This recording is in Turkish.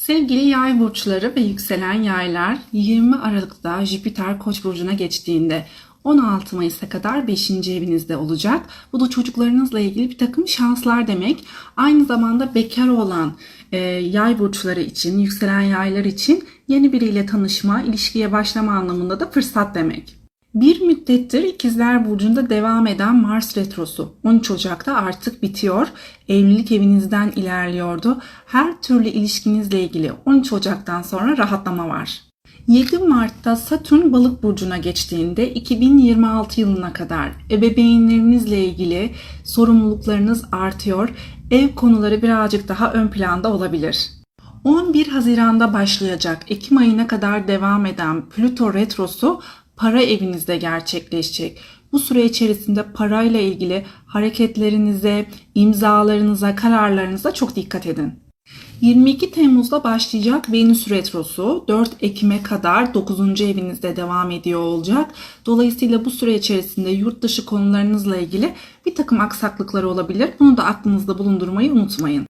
Sevgili yay burçları ve yükselen yaylar 20 Aralık'ta Jüpiter Koç burcuna geçtiğinde 16 Mayıs'a kadar 5. evinizde olacak. Bu da çocuklarınızla ilgili bir takım şanslar demek. Aynı zamanda bekar olan e, yay burçları için, yükselen yaylar için yeni biriyle tanışma, ilişkiye başlama anlamında da fırsat demek. Bir müddettir İkizler Burcu'nda devam eden Mars Retrosu 13 Ocak'ta artık bitiyor. Evlilik evinizden ilerliyordu. Her türlü ilişkinizle ilgili 13 Ocak'tan sonra rahatlama var. 7 Mart'ta Satürn Balık burcuna geçtiğinde 2026 yılına kadar ebeveynlerinizle ilgili sorumluluklarınız artıyor. Ev konuları birazcık daha ön planda olabilir. 11 Haziran'da başlayacak Ekim ayına kadar devam eden Plüto retrosu para evinizde gerçekleşecek. Bu süre içerisinde parayla ilgili hareketlerinize, imzalarınıza, kararlarınıza çok dikkat edin. 22 Temmuz'da başlayacak Venüs Retrosu 4 Ekim'e kadar 9. evinizde devam ediyor olacak. Dolayısıyla bu süre içerisinde yurt dışı konularınızla ilgili bir takım aksaklıklar olabilir. Bunu da aklınızda bulundurmayı unutmayın.